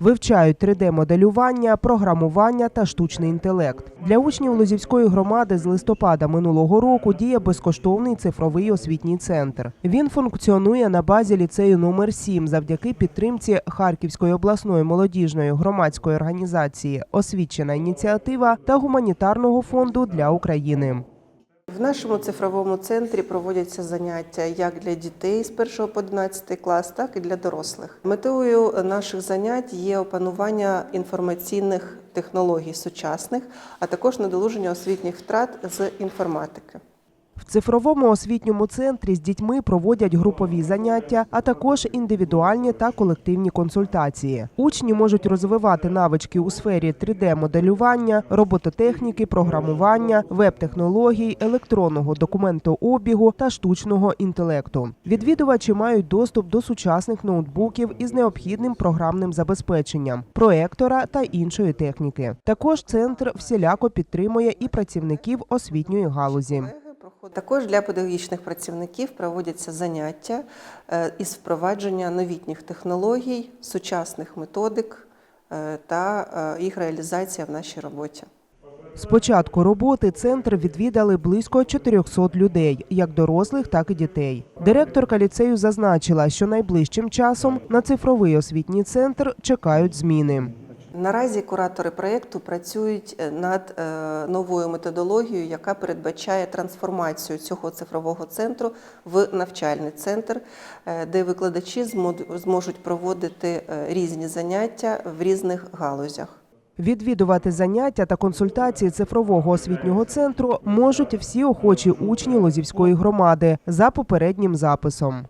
Вивчають 3D-моделювання, програмування та штучний інтелект. Для учнів Лозівської громади з листопада минулого року діє безкоштовний цифровий освітній центр. Він функціонує на базі ліцею номер 7 завдяки підтримці Харківської обласної молодіжної громадської організації Освічена ініціатива та гуманітарного фонду для України. Нашому цифровому центрі проводяться заняття як для дітей з 1 по 11 клас, так і для дорослих. Метою наших занять є опанування інформаційних технологій сучасних, а також надолуження освітніх втрат з інформатики. В цифровому освітньому центрі з дітьми проводять групові заняття, а також індивідуальні та колективні консультації. Учні можуть розвивати навички у сфері 3D-моделювання, робототехніки, програмування, веб-технологій, електронного документообігу та штучного інтелекту. Відвідувачі мають доступ до сучасних ноутбуків із необхідним програмним забезпеченням, проектора та іншої техніки. Також центр всіляко підтримує і працівників освітньої галузі. Також для педагогічних працівників проводяться заняття е, із впровадження новітніх технологій, сучасних методик е, та е, їх реалізація в нашій роботі. З початку роботи центр відвідали близько 400 людей, як дорослих, так і дітей. Директорка ліцею зазначила, що найближчим часом на цифровий освітній центр чекають зміни. Наразі куратори проєкту працюють е, над е, новою методологією, яка передбачає трансформацію цього цифрового центру в навчальний центр, е, де викладачі змо- зможуть проводити різні заняття в різних галузях. Відвідувати заняття та консультації цифрового освітнього центру можуть всі охочі учні Лозівської громади за попереднім записом.